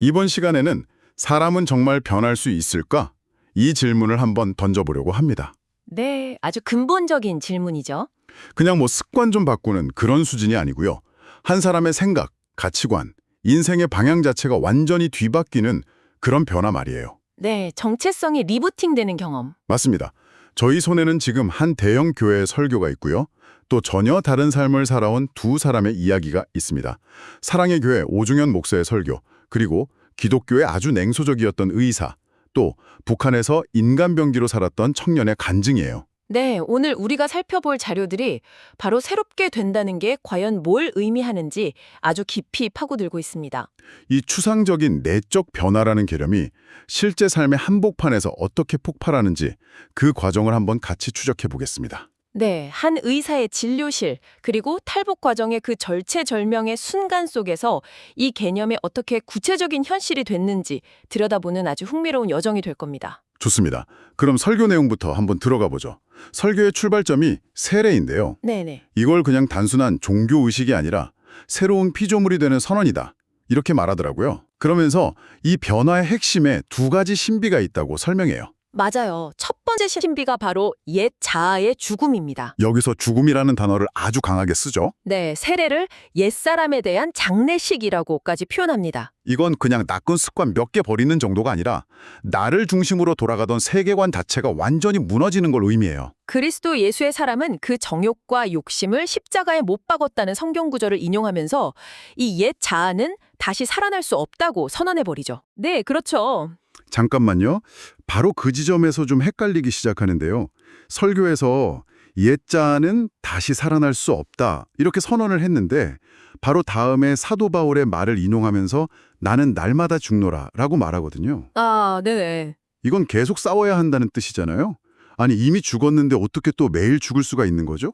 이번 시간에는 사람은 정말 변할 수 있을까? 이 질문을 한번 던져보려고 합니다. 네, 아주 근본적인 질문이죠. 그냥 뭐 습관 좀 바꾸는 그런 수준이 아니고요. 한 사람의 생각, 가치관, 인생의 방향 자체가 완전히 뒤바뀌는 그런 변화 말이에요. 네, 정체성이 리부팅되는 경험. 맞습니다. 저희 손에는 지금 한 대형 교회의 설교가 있고요. 또 전혀 다른 삶을 살아온 두 사람의 이야기가 있습니다. 사랑의 교회 오중현 목사의 설교, 그리고 기독교의 아주 냉소적이었던 의사, 또 북한에서 인간병기로 살았던 청년의 간증이에요. 네, 오늘 우리가 살펴볼 자료들이 바로 새롭게 된다는 게 과연 뭘 의미하는지 아주 깊이 파고들고 있습니다. 이 추상적인 내적 변화라는 개념이 실제 삶의 한복판에서 어떻게 폭발하는지 그 과정을 한번 같이 추적해 보겠습니다. 네, 한 의사의 진료실, 그리고 탈북 과정의 그 절체절명의 순간 속에서 이 개념이 어떻게 구체적인 현실이 됐는지 들여다보는 아주 흥미로운 여정이 될 겁니다. 좋습니다. 그럼 설교 내용부터 한번 들어가 보죠. 설교의 출발점이 세례인데요. 네네. 이걸 그냥 단순한 종교 의식이 아니라 새로운 피조물이 되는 선언이다. 이렇게 말하더라고요. 그러면서 이 변화의 핵심에 두 가지 신비가 있다고 설명해요. 맞아요. 첫 번째 신비가 바로 옛 자아의 죽음입니다. 여기서 죽음이라는 단어를 아주 강하게 쓰죠. 네, 세례를 옛사람에 대한 장례식이라고까지 표현합니다. 이건 그냥 나쁜 습관 몇 개 버리는 정도가 아니라 나를 중심으로 돌아가던 세계관 자체가 완전히 무너지는 걸 의미해요. 그리스도 예수의 사람은 그 정욕과 욕심을 십자가에 못 박았다는 성경 구절을 인용하면서 이 옛 자아는 다시 살아날 수 없다고 선언해버리죠. 네, 그렇죠. 잠깐만요. 바로 그 지점에서 좀 헷갈리기 시작하는데요. 설교에서 옛 자는 다시 살아날 수 없다 이렇게 선언을 했는데 바로 다음에 사도 바울의 말을 인용하면서 나는 날마다 죽노라 라고 말하거든요. 아, 네네. 이건 계속 싸워야 한다는 뜻이잖아요. 아니 이미 죽었는데 어떻게 또 매일 죽을 수가 있는 거죠?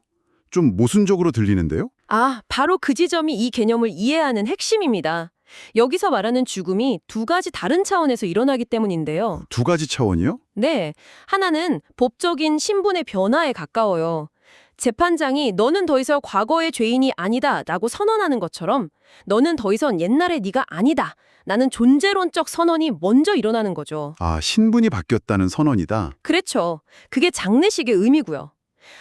좀 모순적으로 들리는데요? 아, 바로 그 지점이 이 개념을 이해하는 핵심입니다. 여기서 말하는 죽음이 두 가지 다른 차원에서 일어나기 때문인데요. 두 가지 차원이요? 네, 하나는 법적인 신분의 변화에 가까워요. 재판장이 너는 더 이상 과거의 죄인이 아니다 라고 선언하는 것처럼 너는 더 이상 옛날의 네가 아니다. 나는 존재론적 선언이 먼저 일어나는 거죠. 아, 신분이 바뀌었다는 선언이다. 그렇죠. 그게 장례식의 의미고요.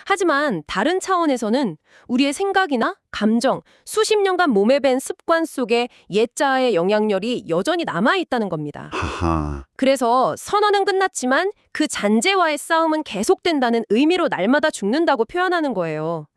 하지만 다른 차원에서는 우리의 생각이나 감정, 수십 년간 몸에 밴 습관 속에 옛자아의 영향력이 여전히 남아있다는 겁니다. 하하. 그래서 선언은 끝났지만 그 잔재와의 싸움은 계속된다는 의미로 날마다 죽는다고 표현하는 거예요.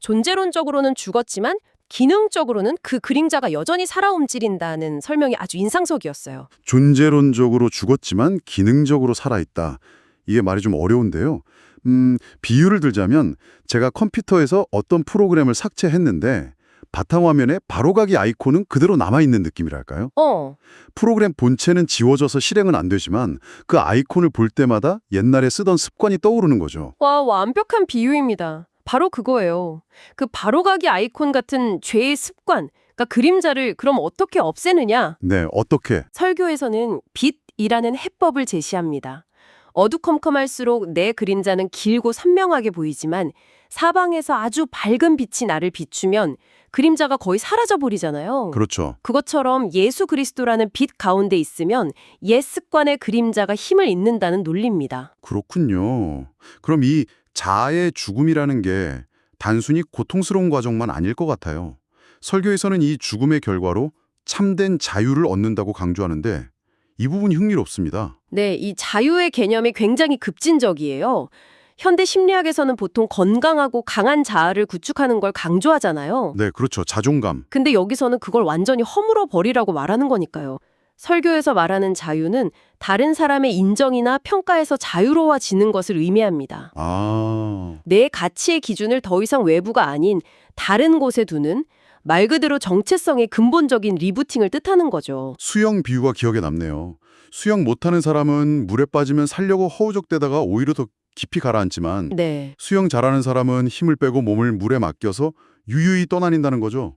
존재론적으로는 죽었지만 기능적으로는 그 그림자가 여전히 살아 움직인다는 설명이 아주 인상적이었어요. 존재론적으로 죽었지만 기능적으로 살아있다. 이게 말이 좀 어려운데요. 음, 비유를 들자면 제가 컴퓨터에서 어떤 프로그램을 삭제했는데 바탕화면에 바로가기 아이콘은 그대로 남아있는 느낌이랄까요? 어, 프로그램 본체는 지워져서 실행은 안 되지만 그 아이콘을 볼 때마다 옛날에 쓰던 습관이 떠오르는 거죠. 와, 완벽한 비유입니다. 바로 그거예요. 그 바로가기 아이콘 같은 죄의 습관, 그러니까 그림자를 그럼 어떻게 없애느냐? 네, 어떻게? 설교에서는 빛이라는 해법을 제시합니다. 어두컴컴할수록 내 그림자는 길고 선명하게 보이지만 사방에서 아주 밝은 빛이 나를 비추면 그림자가 거의 사라져 버리잖아요. 그렇죠. 그것처럼 예수 그리스도라는 빛 가운데 있으면 옛 습관의 그림자가 힘을 잇는다는 논리입니다. 그렇군요. 그럼 이 자아의 죽음이라는 게 단순히 고통스러운 과정만 아닐 것 같아요. 설교에서는 이 죽음의 결과로 참된 자유를 얻는다고 강조하는데 이 부분이 흥미롭습니다. 네, 이 자유의 개념이 굉장히 급진적이에요. 현대 심리학에서는 보통 건강하고 강한 자아를 구축하는 걸 강조하잖아요. 네, 그렇죠. 자존감. 근데 여기서는 그걸 완전히 허물어 버리라고 말하는 거니까요. 설교에서 말하는 자유는 다른 사람의 인정이나 평가에서 자유로워지는 것을 의미합니다. 아, 내 가치의 기준을 더 이상 외부가 아닌 다른 곳에 두는 말 그대로 정체성의 근본적인 리부팅을 뜻하는 거죠. 수영 비유가 기억에 남네요. 수영 못하는 사람은 물에 빠지면 살려고 허우적대다가 오히려 더 깊이 가라앉지만 네. 수영 잘하는 사람은 힘을 빼고 몸을 물에 맡겨서 유유히 떠다닌다는 거죠.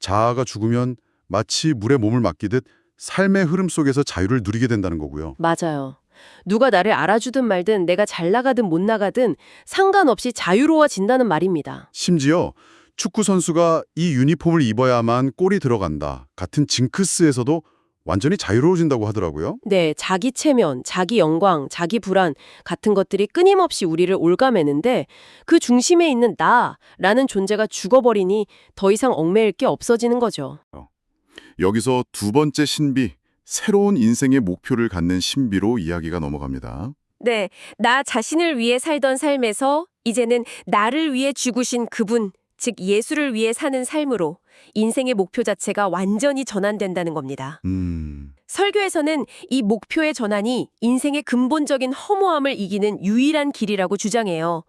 자아가 죽으면 마치 물에 몸을 맡기듯 삶의 흐름 속에서 자유를 누리게 된다는 거고요. 맞아요. 누가 나를 알아주든 말든 내가 잘 나가든 못 나가든 상관없이 자유로워진다는 말입니다. 심지어 축구 선수가 이 유니폼을 입어야만 골이 들어간다 같은 징크스에서도 완전히 자유로워진다고 하더라고요. 네, 자기 체면, 자기 영광, 자기 불안 같은 것들이 끊임없이 우리를 올가매는데 그 중심에 있는 나라는 존재가 죽어버리니 더 이상 얽매일 게 없어지는 거죠. 여기서 두 번째 신비, 새로운 인생의 목표를 갖는 신비로 이야기가 넘어갑니다. 네, 나 자신을 위해 살던 삶에서 이제는 나를 위해 죽으신 그분, 즉 예수를 위해 사는 삶으로 인생의 목표 자체가 완전히 전환된다는 겁니다. 음, 설교에서는 이 목표의 전환이 인생의 근본적인 허무함을 이기는 유일한 길이라고 주장해요.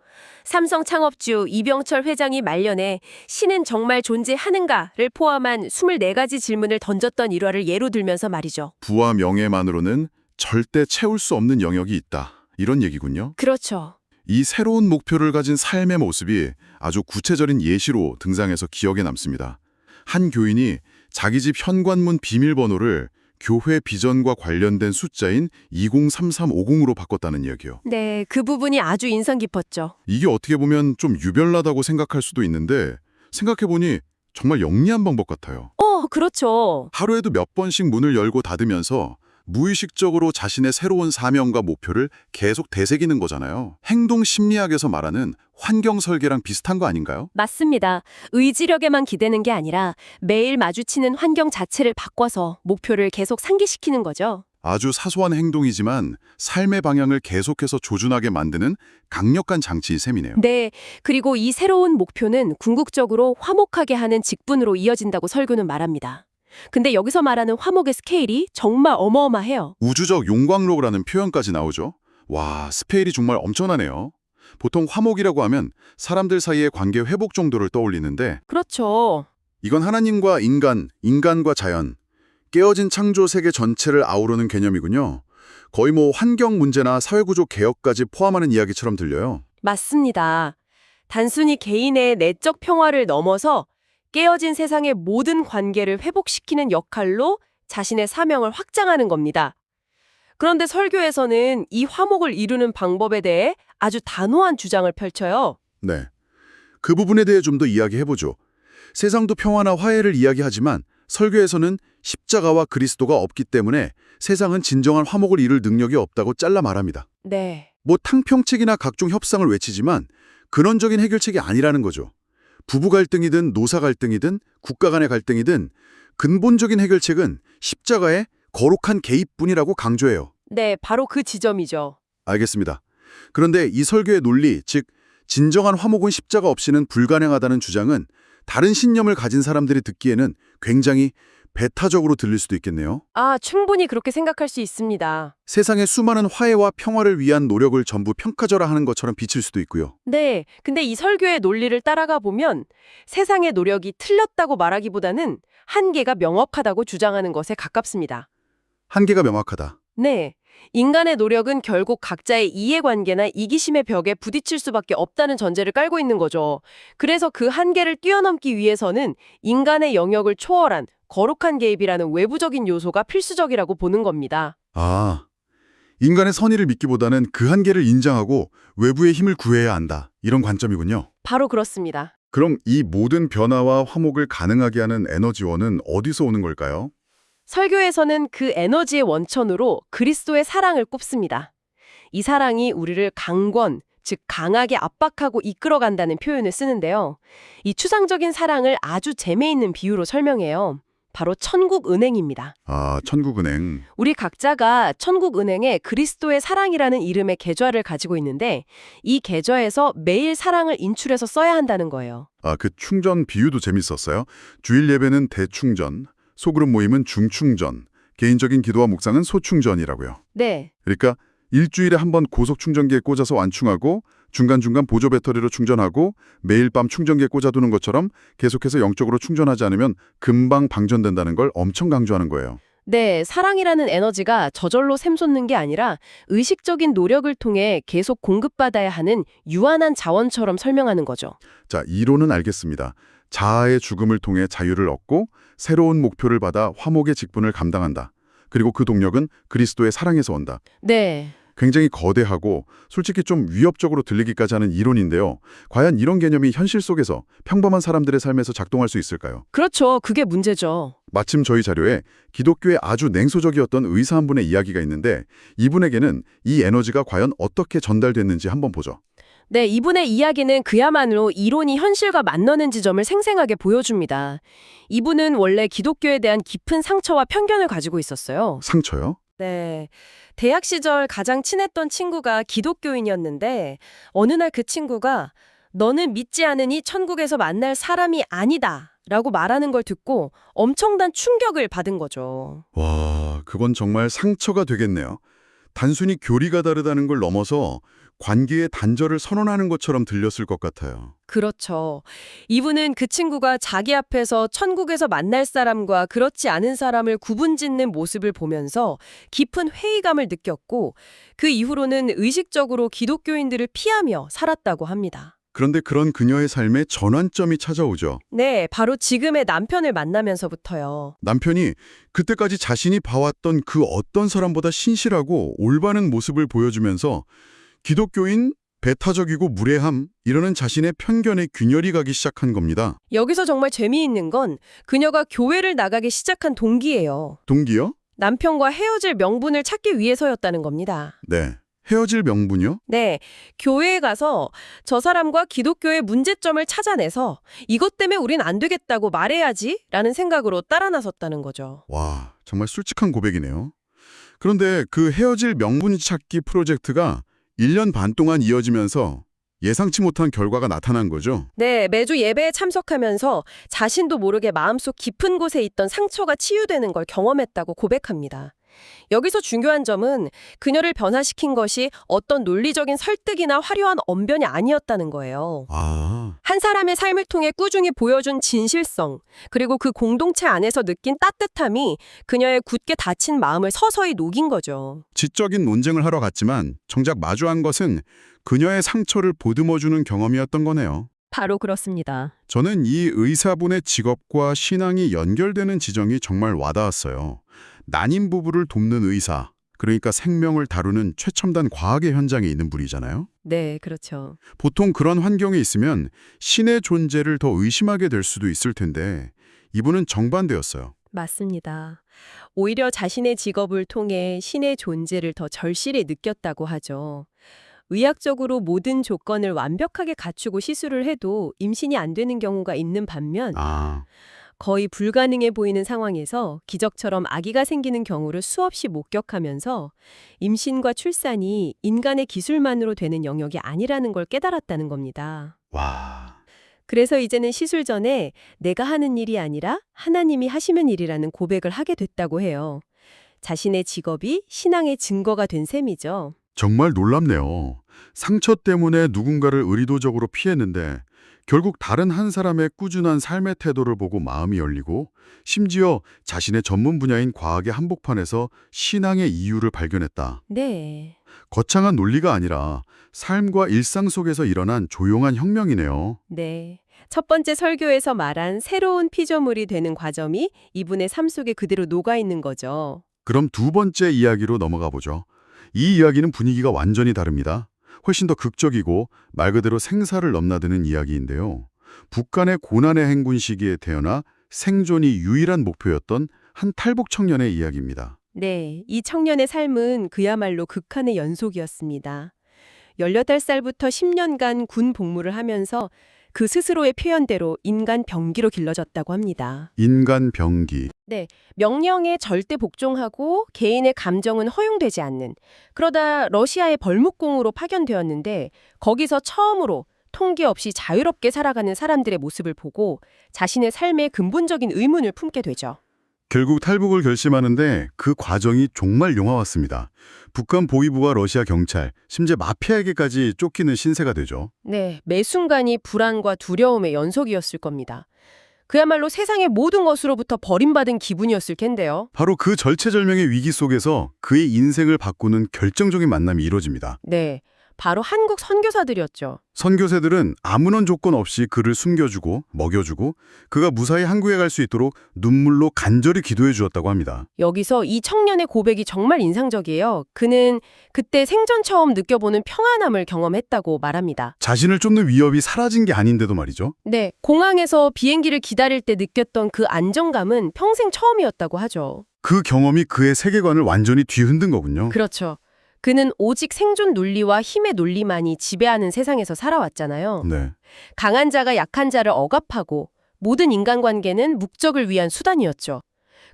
삼성 창업주 이병철 회장이 말년에 신은 정말 존재하는가를 포함한 24가지 질문을 던졌던 일화를 예로 들면서 말이죠. 부와 명예만으로는 절대 채울 수 없는 영역이 있다. 이런 얘기군요. 그렇죠. 이 새로운 목표를 가진 삶의 모습이 아주 구체적인 예시로 등장해서 기억에 남습니다. 한 교인이 자기 집 현관문 비밀번호를 교회 비전과 관련된 숫자인 203350으로 바꿨다는 이야기요. 네, 그 부분이 아주 인상 깊었죠. 이게 어떻게 보면 좀 유별나다고 생각할 수도 있는데 생각해보니 정말 영리한 방법 같아요. 어, 그렇죠. 하루에도 몇 번씩 문을 열고 닫으면서 무의식적으로 자신의 새로운 사명과 목표를 계속 되새기는 거잖아요. 행동 심리학에서 말하는 환경 설계랑 비슷한 거 아닌가요? 맞습니다. 의지력에만 기대는 게 아니라 매일 마주치는 환경 자체를 바꿔서 목표를 계속 상기시키는 거죠. 아주 사소한 행동이지만 삶의 방향을 계속해서 조준하게 만드는 강력한 장치인 셈이네요. 네, 그리고 이 새로운 목표는 궁극적으로 화목하게 하는 직분으로 이어진다고 설교는 말합니다. 근데 여기서 말하는 화목의 스케일이 정말 어마어마해요. 우주적 용광로라는 표현까지 나오죠. 와, 스케일이 정말 엄청나네요. 보통 화목이라고 하면 사람들 사이의 관계 회복 정도를 떠올리는데 그렇죠. 이건 하나님과 인간, 인간과 자연, 깨어진 창조 세계 전체를 아우르는 개념이군요. 거의 뭐 환경 문제나 사회구조 개혁까지 포함하는 이야기처럼 들려요. 맞습니다. 단순히 개인의 내적 평화를 넘어서 깨어진 세상의 모든 관계를 회복시키는 역할로 자신의 사명을 확장하는 겁니다. 그런데 설교에서는 이 화목을 이루는 방법에 대해 아주 단호한 주장을 펼쳐요. 네. 그 부분에 대해 좀 더 이야기해보죠. 세상도 평화나 화해를 이야기하지만 설교에서는 십자가와 그리스도가 없기 때문에 세상은 진정한 화목을 이룰 능력이 없다고 잘라 말합니다. 네. 뭐 탕평책이나 각종 협상을 외치지만 근원적인 해결책이 아니라는 거죠. 부부 갈등이든 노사 갈등이든 국가 간의 갈등이든 근본적인 해결책은 십자가의 거룩한 개입뿐이라고 강조해요. 네, 바로 그 지점이죠. 알겠습니다. 그런데 이 설교의 논리, 즉 진정한 화목은 십자가 없이는 불가능하다는 주장은 다른 신념을 가진 사람들이 듣기에는 굉장히 배타적으로 들릴 수도 있겠네요. 아, 충분히 그렇게 생각할 수 있습니다. 세상의 수많은 화해와 평화를 위한 노력을 전부 평가절하하는 것처럼 비칠 수도 있고요. 네, 근데 이 설교의 논리를 따라가 보면 세상의 노력이 틀렸다고 말하기보다는 한계가 명확하다고 주장하는 것에 가깝습니다. 한계가 명확하다. 네, 인간의 노력은 결국 각자의 이해관계나 이기심의 벽에 부딪힐 수밖에 없다는 전제를 깔고 있는 거죠. 그래서 그 한계를 뛰어넘기 위해서는 인간의 영역을 초월한 거룩한 개입이라는 외부적인 요소가 필수적이라고 보는 겁니다. 아, 인간의 선의를 믿기보다는 그 한계를 인정하고 외부의 힘을 구해야 한다. 이런 관점이군요. 바로 그렇습니다. 그럼 이 모든 변화와 화목을 가능하게 하는 에너지원은 어디서 오는 걸까요? 설교에서는 그 에너지의 원천으로 그리스도의 사랑을 꼽습니다. 이 사랑이 우리를 강권, 즉 강하게 압박하고 이끌어간다는 표현을 쓰는데요. 이 추상적인 사랑을 아주 재미있는 비유로 설명해요. 바로 천국은행입니다. 아, 천국은행. 우리 각자가 천국은행에 그리스도의 사랑이라는 이름의 계좌를 가지고 있는데 이 계좌에서 매일 사랑을 인출해서 써야 한다는 거예요. 아, 그 충전 비유도 재밌었어요. 주일 예배는 대충전, 소그룹 모임은 중충전, 개인적인 기도와 묵상은 소충전이라고요. 네, 그러니까 일주일에 한 번 고속 충전기에 꽂아서 완충하고 중간중간 보조 배터리로 충전하고 매일 밤 충전기에 꽂아두는 것처럼 계속해서 영적으로 충전하지 않으면 금방 방전된다는 걸 엄청 강조하는 거예요. 네, 사랑이라는 에너지가 저절로 샘솟는 게 아니라 의식적인 노력을 통해 계속 공급받아야 하는 유한한 자원처럼 설명하는 거죠. 자, 이론은 알겠습니다. 자아의 죽음을 통해 자유를 얻고 새로운 목표를 받아 화목의 직분을 감당한다. 그리고 그 동력은 그리스도의 사랑에서 온다. 네, 굉장히 거대하고 솔직히 좀 위협적으로 들리기까지 하는 이론인데요. 과연 이런 개념이 현실 속에서 평범한 사람들의 삶에서 작동할 수 있을까요? 그렇죠. 그게 문제죠. 마침 저희 자료에 기독교에 아주 냉소적이었던 의사 한 분의 이야기가 있는데 이분에게는 이 에너지가 과연 어떻게 전달됐는지 한번 보죠. 네, 이분의 이야기는 그야말로 이론이 현실과 맞너는 지점을 생생하게 보여줍니다. 이분은 원래 기독교에 대한 깊은 상처와 편견을 가지고 있었어요. 상처요? 네. 대학 시절 가장 친했던 친구가 기독교인이었는데 어느 날 그 친구가 너는 믿지 않으니 천국에서 만날 사람이 아니다. 라고 말하는 걸 듣고 엄청난 충격을 받은 거죠. 와, 그건 정말 상처가 되겠네요. 단순히 교리가 다르다는 걸 넘어서 관계의 단절을 선언하는 것처럼 들렸을 것 같아요. 그렇죠. 이분은 그 친구가 자기 앞에서 천국에서 만날 사람과 그렇지 않은 사람을 구분짓는 모습을 보면서 깊은 회의감을 느꼈고 그 이후로는 의식적으로 기독교인들을 피하며 살았다고 합니다. 그런데 그런 그녀의 삶에 전환점이 찾아오죠. 네, 바로 지금의 남편을 만나면서부터요. 남편이 그때까지 자신이 봐왔던 그 어떤 사람보다 신실하고 올바른 모습을 보여주면서 기독교인, 배타적이고 무례함 이러는 자신의 편견에 균열이 가기 시작한 겁니다. 여기서 정말 재미있는 건 그녀가 교회를 나가기 시작한 동기예요. 동기요? 남편과 헤어질 명분을 찾기 위해서였다는 겁니다. 네. 헤어질 명분이요? 네, 교회에 가서 저 사람과 기독교의 문제점을 찾아내서 이것 때문에 우린 안 되겠다고 말해야지 라는 생각으로 따라 나섰다는 거죠. 와, 정말 솔직한 고백이네요. 그런데 그 헤어질 명분 찾기 프로젝트가 1년 반 동안 이어지면서 예상치 못한 결과가 나타난 거죠. 네, 매주 예배에 참석하면서 자신도 모르게 마음속 깊은 곳에 있던 상처가 치유되는 걸 경험했다고 고백합니다. 여기서 중요한 점은 그녀를 변화시킨 것이 어떤 논리적인 설득이나 화려한 언변이 아니었다는 거예요. 아, 한 사람의 삶을 통해 꾸준히 보여준 진실성, 그리고 그 공동체 안에서 느낀 따뜻함이 그녀의 굳게 닫힌 마음을 서서히 녹인 거죠. 지적인 논쟁을 하러 갔지만 정작 마주한 것은 그녀의 상처를 보듬어주는 경험이었던 거네요. 바로 그렇습니다. 저는 이 의사분의 직업과 신앙이 연결되는 지정이 정말 와닿았어요. 난임 부부를 돕는 의사, 그러니까 생명을 다루는 최첨단 과학의 현장에 있는 분이잖아요. 네, 그렇죠. 보통 그런 환경에 있으면 신의 존재를 더 의심하게 될 수도 있을 텐데 이분은 정반대였어요. 맞습니다. 오히려 자신의 직업을 통해 신의 존재를 더 절실히 느꼈다고 하죠. 의학적으로 모든 조건을 완벽하게 갖추고 시술을 해도 임신이 안 되는 경우가 있는 반면 아, 거의 불가능해 보이는 상황에서 기적처럼 아기가 생기는 경우를 수없이 목격하면서 임신과 출산이 인간의 기술만으로 되는 영역이 아니라는 걸 깨달았다는 겁니다. 와. 그래서 이제는 시술 전에 내가 하는 일이 아니라 하나님이 하시는 일이라는 고백을 하게 됐다고 해요. 자신의 직업이 신앙의 증거가 된 셈이죠. 정말 놀랍네요. 상처 때문에 누군가를 의도적으로 피했는데 결국 다른 한 사람의 꾸준한 삶의 태도를 보고 마음이 열리고 심지어 자신의 전문 분야인 과학의 한복판에서 신앙의 이유를 발견했다. 네. 거창한 논리가 아니라 삶과 일상 속에서 일어난 조용한 혁명이네요. 네. 첫 번째 설교에서 말한 새로운 피조물이 되는 과정이 이분의 삶 속에 그대로 녹아 있는 거죠. 그럼 두 번째 이야기로 넘어가 보죠. 이 이야기는 분위기가 완전히 다릅니다. 훨씬 더 극적이고 말 그대로 생사를 넘나드는 이야기인데요. 북한의 고난의 행군 시기에 태어나 생존이 유일한 목표였던 한 탈북 청년의 이야기입니다. 네, 이 청년의 삶은 그야말로 극한의 연속이었습니다. 18살부터 10년간 군 복무를 하면서 그 스스로의 표현대로 인간 병기로 길러졌다고 합니다. 인간 병기. 명령에 절대 복종하고 개인의 감정은 허용되지 않는 그러다 러시아의 벌목공으로 파견되었는데 거기서 처음으로 통계 없이 자유롭게 살아가는 사람들의 모습을 보고 자신의 삶에 근본적인 의문을 품게 되죠. 결국 탈북을 결심하는데 그 과정이 정말 용화왔습니다. 북한 보위부와 러시아 경찰, 심지어 마피아에게까지 쫓기는 신세가 되죠. 네, 매 순간이 불안과 두려움의 연속이었을 겁니다. 그야말로 세상의 모든 것으로부터 버림받은 기분이었을 텐데요. 바로 그 절체절명의 위기 속에서 그의 인생을 바꾸는 결정적인 만남이 이루어집니다. 네, 바로 한국 선교사들이었죠. 선교사들은 아무런 조건 없이 그를 숨겨주고 먹여주고 그가 무사히 한국에 갈 수 있도록 눈물로 간절히 기도해 주었다고 합니다. 여기서 이 청년의 고백이 정말 인상적이에요. 그는 그때 생전 처음 느껴보는 평안함을 경험했다고 말합니다. 자신을 쫓는 위협이 사라진 게 아닌데도 말이죠. 네, 공항에서 비행기를 기다릴 때 느꼈던 그 안정감은 평생 처음이었다고 하죠. 그 경험이 그의 세계관을 완전히 뒤흔든 거군요. 그렇죠. 그는 오직 생존 논리와 힘의 논리만이 지배하는 세상에서 살아왔잖아요. 네. 강한 자가 약한 자를 억압하고 모든 인간관계는 목적을 위한 수단이었죠.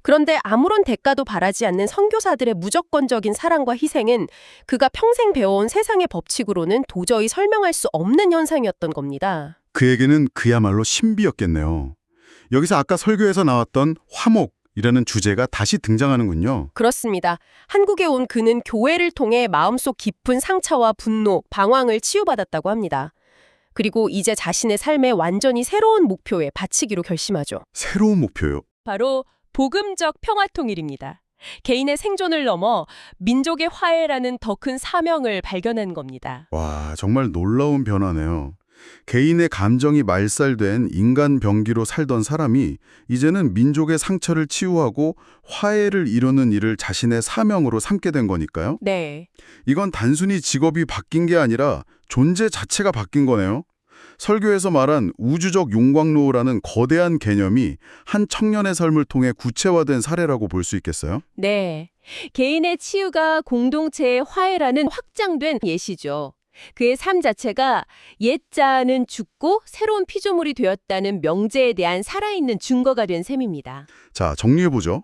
그런데 아무런 대가도 바라지 않는 선교사들의 무조건적인 사랑과 희생은 그가 평생 배워온 세상의 법칙으로는 도저히 설명할 수 없는 현상이었던 겁니다. 그에게는 그야말로 신비였겠네요. 여기서 아까 설교에서 나왔던 화목 이라는 주제가 다시 등장하는군요. 그렇습니다. 한국에 온 그는 교회를 통해 마음속 깊은 상처와 분노, 방황을 치유받았다고 합니다. 그리고 이제 자신의 삶에 완전히 새로운 목표에 바치기로 결심하죠. 새로운 목표요. 바로 복음적 평화통일입니다. 개인의 생존을 넘어 민족의 화해라는 더 큰 사명을 발견한 겁니다. 와, 정말 놀라운 변화네요. 개인의 감정이 말살된 인간 병기로 살던 사람이 이제는 민족의 상처를 치유하고 화해를 이루는 일을 자신의 사명으로 삼게 된 거니까요. 네. 이건 단순히 직업이 바뀐 게 아니라 존재 자체가 바뀐 거네요. 설교에서 말한 우주적 용광로라는 거대한 개념이 한 청년의 삶을 통해 구체화된 사례라고 볼 수 있겠어요? 네. 개인의 치유가 공동체의 화해라는 확장된 예시죠. 그의 삶 자체가 옛자는 죽고 새로운 피조물이 되었다는 명제에 대한 살아있는 증거가 된 셈입니다. 자, 정리해보죠.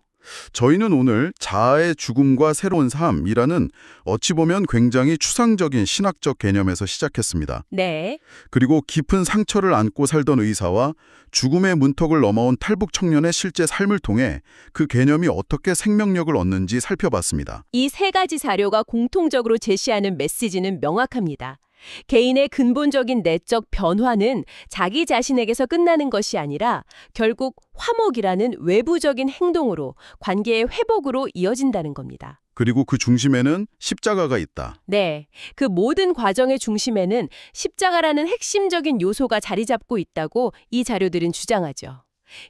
저희는 오늘 자아의 죽음과 새로운 삶이라는 어찌 보면 굉장히 추상적인 신학적 개념에서 시작했습니다. 네. 그리고 깊은 상처를 안고 살던 의사와 죽음의 문턱을 넘어온 탈북 청년의 실제 삶을 통해 그 개념이 어떻게 생명력을 얻는지 살펴봤습니다. 이 세 가지 자료가 공통적으로 제시하는 메시지는 명확합니다. 개인의 근본적인 내적 변화는 자기 자신에게서 끝나는 것이 아니라 결국 화목이라는 외부적인 행동으로 관계의 회복으로 이어진다는 겁니다. 그리고 그 중심에는 십자가가 있다. 네. 그 모든 과정의 중심에는 십자가라는 핵심적인 요소가 자리 잡고 있다고 이 자료들은 주장하죠.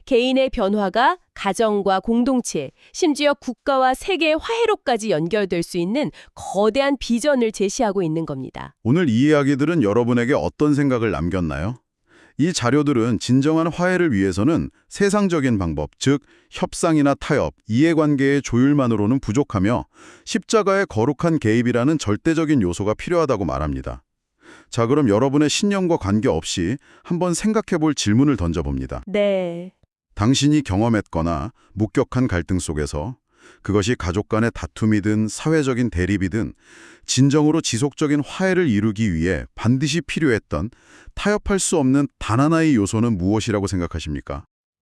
개인의 변화가 가정과 공동체, 심지어 국가와 세계의 화해로까지 연결될 수 있는 거대한 비전을 제시하고 있는 겁니다. 오늘 이 이야기들은 여러분에게 어떤 생각을 남겼나요? 이 자료들은 진정한 화해를 위해서는 세상적인 방법, 즉 협상이나 타협, 이해관계의 조율만으로는 부족하며 십자가의 거룩한 개입이라는 절대적인 요소가 필요하다고 말합니다. 자, 그럼 여러분의 신념과 관계없이 한번 생각해 볼 질문을 던져봅니다. 네. 당신이 경험했거나 목격한 갈등 속에서 그것이 가족 간의 다툼이든 사회적인 대립이든 진정으로 지속적인 화해를 이루기 위해 반드시 필요했던 타협할 수 없는 단 하나의 요소는 무엇이라고 생각하십니까?